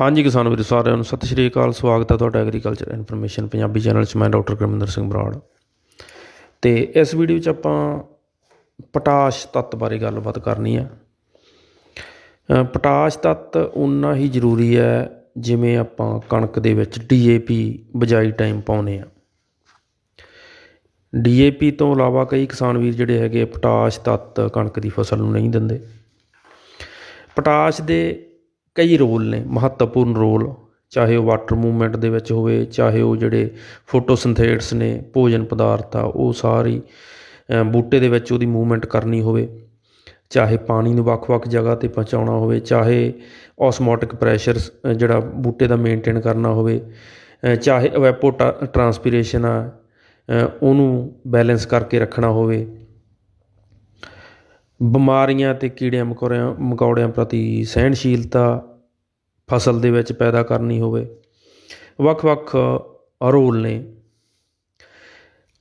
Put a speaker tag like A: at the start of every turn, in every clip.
A: ਹਾਂਜੀ ਕਿਸਾਨ ਵੀਰ ਸਾਰਿਆਂ ਨੂੰ ਸਤਿ ਸ਼੍ਰੀ ਅਕਾਲ। ਸਵਾਗਤ ਹੈ ਤੁਹਾਡਾ ਐਗਰੀਕਲਚਰ ਇਨਫੋਰਮੇਸ਼ਨ ਪੰਜਾਬੀ ਚੈਨਲ 'ਚ। ਮੈਂ ਡਾਕਟਰ ਕਰਮਿੰਦਰ ਸਿੰਘ ਬਰਾੜ। ਤੇ ਇਸ ਵੀਡੀਓ 'ਚ ਆਪਾਂ ਪੋਟਾਸ਼ ਤੱਤ ਬਾਰੇ ਗੱਲਬਾਤ ਕਰਨੀ ਆ। ਅ, ਪੋਟਾਸ਼ ਤੱਤ ਉਨਾ ਹੀ ਜ਼ਰੂਰੀ ਹੈ ਜਿਵੇਂ ਆਪਾਂ ਕਣਕ ਦੇ ਵਿੱਚ ਡੀਏਪੀ ਬਜਾਈ ਟਾਈਮ ਪਾਉਨੇ ਆ। ਡੀਏਪੀ ਤੋਂ ਇਲਾਵਾ ਕਈ ਕਿਸਾਨ ਵੀਰ ਜਿਹੜੇ ਹੈਗੇ ਆ, ਪੋਟਾਸ਼ ਤੱਤ ਕਣਕ ਦੀ ਫਸਲ ਨੂੰ ਨਹੀਂ ਦਿੰਦੇ। ਪੋਟਾਸ਼ ਦੇ ਕਈ ਰੋਲ ਨੇ, ਮਹੱਤਵਪੂਰਨ ਰੋਲ, ਚਾਹੇ ਉਹ ਵਾਟਰ ਮੂਵਮੈਂਟ ਦੇ ਵਿੱਚ ਹੋਵੇ, ਚਾਹੇ ਉਹ ਜਿਹੜੇ ਫੋਟੋਸਿੰਥੇਟਸ ਨੇ, ਭੋਜਨ ਪਦਾਰਥ ਆ, ਉਹ ਸਾਰੀ ਬੂਟੇ ਦੇ ਵਿੱਚ ਉਹਦੀ ਮੂਵਮੈਂਟ ਕਰਨੀ ਹੋਵੇ, ਚਾਹੇ ਪਾਣੀ ਨੂੰ ਵੱਖ-ਵੱਖ ਜਗ੍ਹਾ ਤੇ ਪਹੁੰਚਾਉਣਾ ਹੋਵੇ, ਚਾਹੇ ਔਸਮੋਟਿਕ ਪ੍ਰੈਸ਼ਰ ਜਿਹੜਾ ਬੂਟੇ ਦਾ ਮੇਨਟੇਨ ਕਰਨਾ ਹੋਵੇ ਚਾਹੇ ਇਵੈਪੋ ਟਰਾਂਸਪੀਰੇਸ਼ਨ ਆ ਉਹਨੂੰ ਬੈਲੈਂਸ ਕਰਕੇ ਰੱਖਣਾ ਹੋਵੇ ਬਿਮਾਰੀਆਂ ਅਤੇ ਕੀੜਿਆਂ ਮਕੌੜਿਆਂ ਮਕੌੜਿਆਂ ਪ੍ਰਤੀ ਸਹਿਣਸ਼ੀਲਤਾ ਫਸਲ ਦੇ ਵਿੱਚ ਪੈਦਾ ਕਰਨੀ ਹੋਵੇ। ਵੱਖ-ਵੱਖ ਰੋਲ ਨੇ।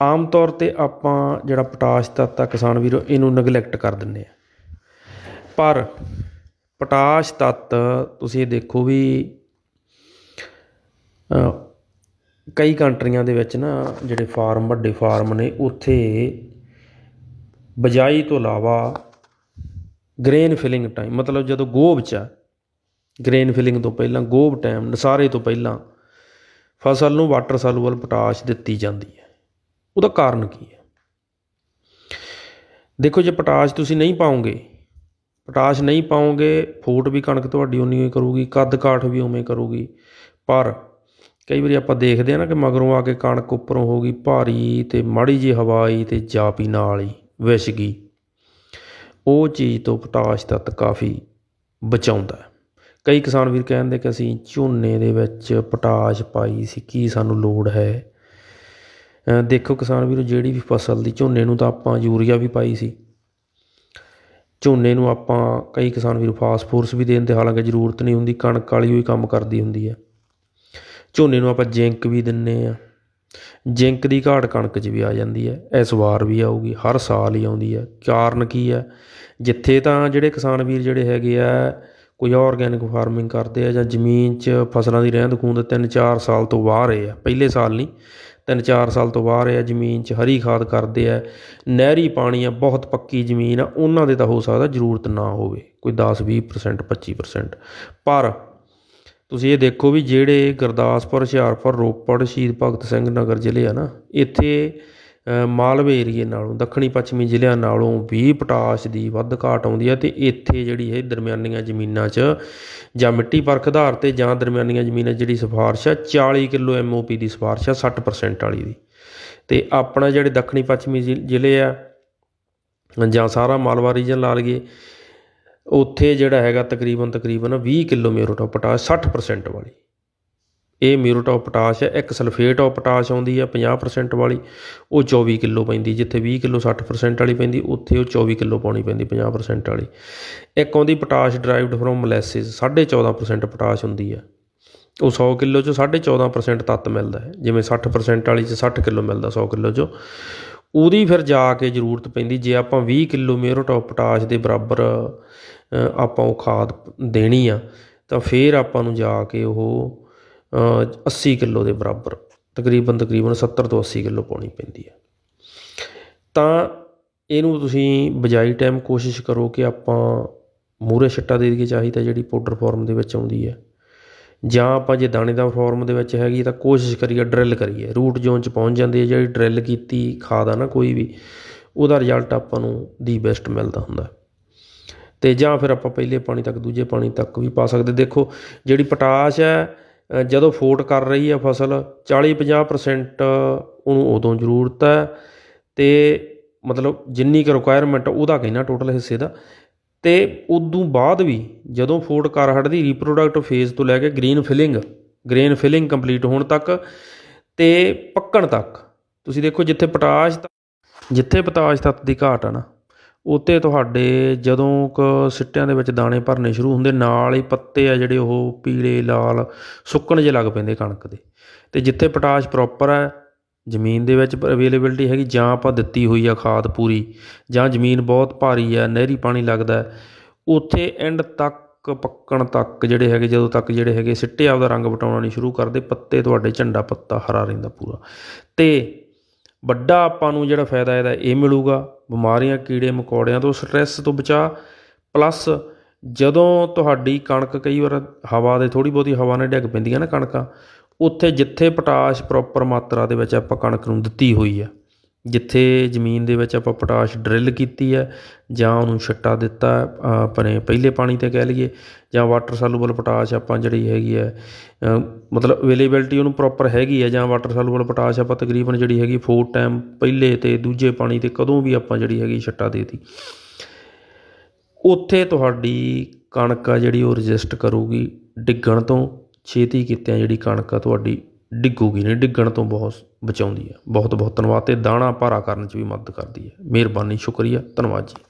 A: ਆਮ ਤੌਰ ਤੇ ਆਪਾਂ ਜਿਹੜਾ ਪੋਟਾਸ਼ ਤੱਤ ਆ, ਕਿਸਾਨ ਵੀਰੋ, ਇਹਨੂੰ ਨੈਗਲੈਕਟ ਕਰ ਦਿੰਦੇ ਆ। ਪਰ ਪੋਟਾਸ਼ ਤੱਤ ਤੁਸੀਂ ਇਹ ਦੇਖੋ ਵੀ ਕਈ ਕੰਟਰੀਆਂ ਦੇ ਵਿੱਚ ਨਾ ਜਿਹੜੇ ਫਾਰਮ, ਵੱਡੇ ਫਾਰਮ ਨੇ, ਉੱਥੇ ਬਜਾਈ ਤੋਂ ਇਲਾਵਾ ਗ੍ਰੇਨ ਫਿਲਿੰਗ ਟਾਈਮ ਮਤਲਬ ਜਦੋਂ ਗੋਭ ਚ ਆ ਗ੍ਰੇਨ ਫਿਲਿੰਗ ਤੋਂ ਪਹਿਲਾਂ ਗੋਭ ਟਾਈਮ ਨਸਾਰੇ ਤੋਂ ਪਹਿਲਾਂ, ਫਸਲ ਨੂੰ ਵਾਟਰ ਸੋਲੂਬਲ ਪੋਟਾਸ਼ ਦਿੱਤੀ ਜਾਂਦੀ ਹੈ। ਉਹਦਾ ਕਾਰਨ ਕੀ ਹੈ? ਦੇਖੋ, ਜੇ ਪੋਟਾਸ਼ ਤੁਸੀਂ ਨਹੀਂ ਪਾਓਗੇ ਪੋਟਾਸ਼ ਨਹੀਂ ਪਾਓਗੇ ਫੋਟ ਵੀ ਕਣਕ ਤੁਹਾਡੀ ਉਨੀ ਹੀ ਕਰੂਗੀ, ਕੱਦ ਕਾਠ ਵੀ ਉਵੇਂ ਕਰੂਗੀ। ਪਰ ਕਈ ਵਾਰੀ ਆਪਾਂ ਦੇਖਦੇ ਆ ਨਾ ਕਿ ਮਗਰੋਂ ਆ ਕੇ ਕਣਕ ਉੱਪਰੋਂ ਹੋ ਗਈ, ਭਾਰੀ ਤੇ ਮਾੜੀ ਜਿਹੀ ਹਵਾਈ ਆਈ ਤੇ ਜਾਪੀ ਨਾਲ ਹੀ ਵਿਛ ਗਈ। ਉਹ ਚੀਜ਼ ਤੋਂ ਪੋਟਾਸ਼ ਤੱਤ ਕਾਫੀ ਬਚਾਉਂਦਾ ਕਈ ਕਿਸਾਨ ਵੀਰ ਕਹਿੰਦੇ ਕਿ ਅਸੀਂ ਝੋਨੇ ਦੇ ਵਿੱਚ ਪੋਟਾਸ਼ ਪਾਈ ਸੀ, ਕੀ ਸਾਨੂੰ ਲੋੜ ਹੈ? ਦੇਖੋ ਕਿਸਾਨ ਵੀਰੋ, ਜਿਹੜੀ ਵੀ ਫਸਲ ਦੀ ਝੋਨੇ ਨੂੰ ਤਾਂ ਆਪਾਂ ਯੂਰੀਆ ਵੀ ਪਾਈ ਸੀ। ਝੋਨੇ ਨੂੰ ਆਪਾਂ ਕਈ ਕਿਸਾਨ ਵੀਰ ਫਾਸਫੋਰਸ ਵੀ ਦੇਣ ਤੇ ਹਾਲਾਂਕਿ ਜ਼ਰੂਰਤ ਨਹੀਂ ਹੁੰਦੀ, ਕਣਕ ਵਾਲੀ ਹੋਈ ਕੰਮ ਕਰਦੀ ਹੁੰਦੀ ਹੈ। ਝੋਨੇ ਨੂੰ ਆਪਾਂ ਜ਼ਿੰਕ ਵੀ ਦਿੰਨੇ ਆ। ਜ਼ਿੰਕ ਦੀ ਘਾਟ ਕਣਕ 'ਚ ਵੀ ਆ ਜਾਂਦੀ ਹੈ, ਇਸ ਵਾਰ ਵੀ ਆਊਗੀ, ਹਰ ਸਾਲ ਹੀ ਆਉਂਦੀ ਹੈ। ਕਾਰਨ ਕੀ ਹੈ? ਜਿੱਥੇ ਤਾਂ ਜਿਹੜੇ ਕਿਸਾਨ ਵੀਰ ਜਿਹੜੇ ਹੈਗੇ ਆ, ਕੋਈ ਔਰਗੈਨਿਕ ਫਾਰਮਿੰਗ ਕਰਦੇ ਆ ਜਾਂ ਜ਼ਮੀਨ 'ਚ ਫਸਲਾਂ ਦੀ ਰਹਿੰਦ ਖੂੰਦ 3-4 ਸਾਲ ਤੋਂ ਬਾਹਰ ਰਹੇ ਆ ਪਹਿਲੇ ਸਾਲ ਨਹੀਂ 3-4 ਸਾਲ ਤੋਂ ਬਾਹਰ ਆ ਜ਼ਮੀਨ 'ਚ ਹਰੀ ਖਾਦ ਕਰਦੇ ਆ, ਨਹਿਰੀ ਪਾਣੀ ਆ, ਬਹੁਤ ਪੱਕੀ ਜ਼ਮੀਨ ਆ, ਉਹਨਾਂ ਦੇ ਤਾਂ ਹੋ ਸਕਦਾ ਜ਼ਰੂਰਤ ਨਾ ਹੋਵੇ, ਕੋਈ 10-20% 25% ਪਰ ਤੁਸੀਂ ਇਹ ਦੇਖੋ ਵੀ ਜਿਹੜੇ ਗੁਰਦਾਸਪੁਰ, ਹੁਸ਼ਿਆਰਪੁਰ, ਰੋਪੜ, ਸ਼ਹੀਦ ਭਗਤ ਸਿੰਘ ਨਗਰ ਜ਼ਿਲ੍ਹੇ ਆ ਨਾ, ਇੱਥੇ ਮਾਲਵੇ ਏਰੀਏ ਨਾਲੋਂ, ਦੱਖਣੀ ਪੱਛਮੀ ਜ਼ਿਲ੍ਹਿਆਂ ਨਾਲੋਂ ਵੀ ਪੋਟਾਸ਼ ਦੀ ਵੱਧ ਘਾਟ ਆਉਂਦੀ ਹੈ ਤੇ ਇੱਥੇ ਜਿਹੜੀ ਹੈ ਦਰਮਿਆਨੀਆਂ ਜ਼ਮੀਨਾਂ 'ਚ ਜਾਂ ਮਿੱਟੀ ਪਰਖ ਆਧਾਰ ਤੇ ਜਾਂ ਦਰਮਿਆਨੀਆਂ ਜ਼ਮੀਨਾਂ 'ਚ ਜਿਹੜੀ ਸਿਫਾਰਿਸ਼ ਆ 40 ਕਿਲੋ ਐਮਓਪੀ ਦੀ ਸਿਫਾਰਿਸ਼ ਆ 60% ਵਾਲੀ ਦੀ। ਤੇ ਆਪਣਾ ਜਿਹੜੇ ਦੱਖਣੀ ਪੱਛਮੀ ਜ਼ਿ- ਜ਼ਿਲ੍ਹੇ ਆ ਜਾਂ ਸਾਰਾ ਮਾਲਵਾ ਰੀਜਨ ਲਾ ਲਈਏ ਉੱਥੇ ਜਿਹੜਾ ਹੈਗਾ ਤਕਰੀਬਨ ਤਕਰੀਬਨ ਵੀਹ ਕਿੱਲੋ ਮਿਊਰੇਟ ਆਫ ਪੋਟਾਸ਼ 60% ਵਾਲੀ। ਇਹ ਮਿਊਰੇਟ ਆਫ ਪੋਟਾਸ਼ ਹੈ, ਇੱਕ ਸਲਫੇਟ ਆਫ ਪੋਟਾਸ਼ ਆਉਂਦੀ ਹੈ 50% ਵਾਲੀ। ਉਹ 24 ਕਿਲੋ ਪੈਂਦੀ, ਜਿੱਥੇ 20 ਕਿਲੋ 60% ਵਾਲੀ ਪੈਂਦੀ, ਉੱਥੇ ਉਹ 24 ਕਿਲੋ ਪਾਉਣੀ ਪੈਂਦੀ 50% ਵਾਲੀ। ਇੱਕ ਆਉਂਦੀ potash derived from molasses 14.5% potash ਹੁੰਦੀ ਹੈ। ਉਹ 100 ਕਿਲੋ ਚੋਂ 14.5% ਤੱਤ ਮਿਲਦਾ ਹੈ, ਜਿਵੇਂ 60% ਵਾਲੀ ਚ 60 ਕਿਲੋ ਮਿਲਦਾ 100 ਕਿਲੋ ਚੋਂ। ਉਹਦੀ ਫਿਰ ਜਾ ਕੇ ਜ਼ਰੂਰਤ ਪੈਂਦੀ, ਜੇ ਆਪਾਂ 20 ਕਿਲੋ ਮਿਊਰੇਟ ਆਫ ਪੋਟਾਸ਼ ਦੇ ਬਰਾਬਰ ਆਪਾਂ ਉਹ ਖਾਦ ਦੇਣੀ ਆ ਤਾਂ ਫਿਰ ਆਪਾਂ ਨੂੰ ਜਾ ਕੇ ਉਹ ਅ, 80 ਕਿਲੋ ਦੇ ਬਰਾਬਰ ਤਕਰੀਬਨ ਤਕਰੀਬਨ 70 ਤੋਂ 80 ਕਿਲੋ ਪਾਉਣੀ ਪੈਂਦੀ ਹੈ ਤਾਂ ਇਹਨੂੰ ਤੁਸੀਂ ਬਜਾਈ ਟਾਈਮ ਕੋਸ਼ਿਸ਼ ਕਰੋ ਕਿ ਆਪਾਂ ਮੂਰੇ ਛੱਟਾ ਦੇ ਦਈਏ ਚਾਹੀ ਤਾਂ ਜਿਹੜੀ ਪਾਊਡਰ ਫਾਰਮ ਦੇ ਵਿੱਚ ਆਉਂਦੀ ਹੈ ਜਾਂ ਆਪਾਂ ਜੇ ਦਾਣੇਦਾਰ ਫਾਰਮ ਦੇ ਵਿੱਚ ਹੈਗੀ ਤਾਂ ਕੋਸ਼ਿਸ਼ ਕਰੀਏ ਡਰਿਲ ਕਰੀਏ। ਰੂਟ ਜ਼ੋਨ ਚ ਪਹੁੰਚ ਜਾਂਦੀ ਹੈ ਜਿਹੜੀ ਡਰਿਲ ਕੀਤੀ ਖਾਦ ਆ ਨਾ ਕੋਈ ਵੀ ਉਹਦਾ ਰਿਜ਼ਲਟ ਆਪਾਂ ਨੂੰ ਦੀ ਬੈਸਟ ਮਿਲਦਾ ਹੁੰਦਾ। ਤੇ ਜਾਂ ਫਿਰ ਆਪਾਂ ਪਹਿਲੇ ਪਾਣੀ ਤੱਕ, ਦੂਜੇ ਪਾਣੀ ਤੱਕ ਵੀ ਪਾ ਸਕਦੇ। ਦੇਖੋ, ਜਿਹੜੀ ਪੋਟਾਸ਼ ਹੈ ਜਦੋਂ ਫੋਟ ਕਰ ਰਹੀ ਹੈ ਫਸਲ 40-50% ਉਹਨੂੰ ਉਦੋਂ ਜ਼ਰੂਰਤ ਹੈ ਤੇ ਮਤਲਬ ਜਿੰਨੀ ਕੁ ਰਿਕੁਆਇਰਮੈਂਟ ਉਹਦਾ ਕਹਿਣਾ ਟੋਟਲ ਹਿੱਸੇ ਦਾ। ਤੇ ਉਦੋਂ ਬਾਅਦ ਵੀ ਜਦੋਂ ਫੋਟ ਕਰ ਦੀ ਰੀਪਰੋਡਕਟ ਫੇਜ਼ ਤੋਂ ਲੈ ਕੇ green filling grain filling complete ਹੋਣ ਤੱਕ ਤੇ ਪੱਕਣ ਤੱਕ। ਤੁਸੀਂ ਦੇਖੋ, ਜਿੱਥੇ ਪੋਟਾਸ਼ ਤ- ਜਿੱਥੇ ਪੋਟਾਸ਼ ਤੱਤ ਦੀ ਘਾਟ ਆ ਨਾ ਉੱਤੇ ਤੁਹਾਡੇ ਜਦੋਂ ਕੁ ਸਿੱਟਿਆਂ ਦੇ ਵਿੱਚ ਦਾਣੇ ਭਰਨੇ ਸ਼ੁਰੂ ਹੁੰਦੇ, ਨਾਲ ਹੀ ਪੱਤੇ ਆ ਜਿਹੜੇ ਉਹ ਪੀਲੇ, ਲਾਲ, ਸੁੱਕਣ ਜਿਹੇ ਲੱਗ ਪੈਂਦੇ ਕਣਕ ਦੇ। ਅਤੇ ਜਿੱਥੇ ਪੋਟਾਸ਼ ਪ੍ਰੋਪਰ ਹੈ ਜ਼ਮੀਨ ਦੇ ਵਿੱਚ ਅਵੇਲੇਬਿਲਟੀ ਹੈਗੀ, ਜਾਂ ਆਪਾਂ ਦਿੱਤੀ ਹੋਈ ਆ ਖਾਦ ਪੂਰੀ, ਜਾਂ ਜ਼ਮੀਨ ਬਹੁਤ ਭਾਰੀ ਹੈ ਨਹਿਰੀ ਪਾਣੀ ਲੱਗਦਾ, ਉੱਥੇ ਐਂਡ ਤੱਕ ਤੱਕ ਪੱਕਣ ਤੱਕ ਜਿਹੜੇ ਹੈਗੇ, ਜਦੋਂ ਤੱਕ ਜਿਹੜੇ ਹੈਗੇ ਸਿੱਟੇ ਆਪਦਾ ਰੰਗ ਵਟਾਉਣਾ ਨਹੀਂ ਸ਼ੁਰੂ ਕਰਦੇ, ਪੱਤੇ ਤੁਹਾਡੇ ਝੰਡਾ ਪੱਤਾ ਹਰਾ ਰਹਿੰਦਾ ਪੂਰਾ। ਤੇ ਵੱਡਾ ਆਪਾਂ ਨੂੰ ਜਿਹੜਾ ਫਾਇਦਾ ਇਹਦਾ, ਇਹ ਮਿਲੂਗਾ। ਬਿਮਾਰੀਆਂ, ਕੀੜੇ, ਮਕੌੜਿਆਂ ਤੋਂ ਸਟ੍ਰੈਸ ਤੋਂ ਬਚਾ ਪਲੱਸ ਜਦੋਂ ਤੁਹਾਡੀ ਕਣਕ ਕਈ ਵਾਰ ਹਵਾ ਦੇ ਥੋੜੀ ਬਹੁਤੀ ਹਵਾ ਨਾਲ ਡਿੱਗ ਪੈਂਦੀਆਂ ਨਾ ਕਣਕਾਂ, ਉੱਥੇ ਜਿੱਥੇ ਪੋਟਾਸ਼ ਪ੍ਰੋਪਰ ਮਾਤਰਾ ਦੇ ਵਿੱਚ ਆਪਾਂ ਕਣਕ ਨੂੰ ਦਿੱਤੀ ਹੋਈ ਆ। ਜਿੱਥੇ ਜ਼ਮੀਨ ਦੇ ਵਿੱਚ ਆਪਾਂ ਪੋਟਾਸ਼ ਡਰਿੱਲ ਕੀਤੀ ਹੈ, ਜਾਂ ਉਹਨੂੰ ਛਿੱਟਾ ਦਿੱਤਾ ਆਪਣੇ ਪਹਿਲੇ ਪਾਣੀ ਤੇ ਕਹਿ ਲਈਏ, ਜਾਂ ਵਾਟਰ ਸੋਲੂਬਲ ਪੋਟਾਸ਼ ਆਪਾਂ ਜਿਹੜੀ ਹੈਗੀ ਹੈ ਮਤਲਬ ਅਵੇਲੇਬਿਲਟੀ ਉਹਨੂੰ ਪ੍ਰੋਪਰ ਹੈਗੀ ਹੈ, ਜਾਂ ਵਾਟਰ ਸੋਲੂਬਲ ਪੋਟਾਸ਼ ਆਪਾਂ ਤਕਰੀਬਨ ਜਿਹੜੀ ਹੈਗੀ ਫੋਰ ਟਾਈਮ ਪਹਿਲੇ ਤੇ ਦੂਜੇ ਪਾਣੀ ਤੇ ਕਦੋਂ ਵੀ ਆਪਾਂ ਜਿਹੜੀ ਹੈਗੀ ਛੱਟਾ ਦੇਤੀ। ਉੱਥੇ ਤੁਹਾਡੀ ਕਣਕ ਆ ਜਿਹੜੀ ਉਹ ਰਜਿਸਟ ਕਰੂਗੀ, ਡਿੱਗਣ ਤੋਂ ਛੇਤੀ ਕੀਤਿਆਂ ਜਿਹੜੀ ਕਣਕ ਆ ਤੁਹਾਡੀ ਡਿੱਗੂਗੀ ਨਹੀਂ, ਡਿੱਗਣ ਤੋਂ ਬਹੁਤ ਬਚਾਉਂਦੀ ਹੈ। ਬਹੁਤ ਬਹੁਤ ਧੰਨਵਾਦ ਅਤੇ ਦਾਣਾ ਭਾਰਾ ਕਰਨ 'ਚ ਵੀ ਮਦਦ ਕਰਦੀ ਹੈ। ਮਿਹਰਬਾਨੀ, ਸ਼ੁਕਰੀਆ, ਧੰਨਵਾਦ ਜੀ।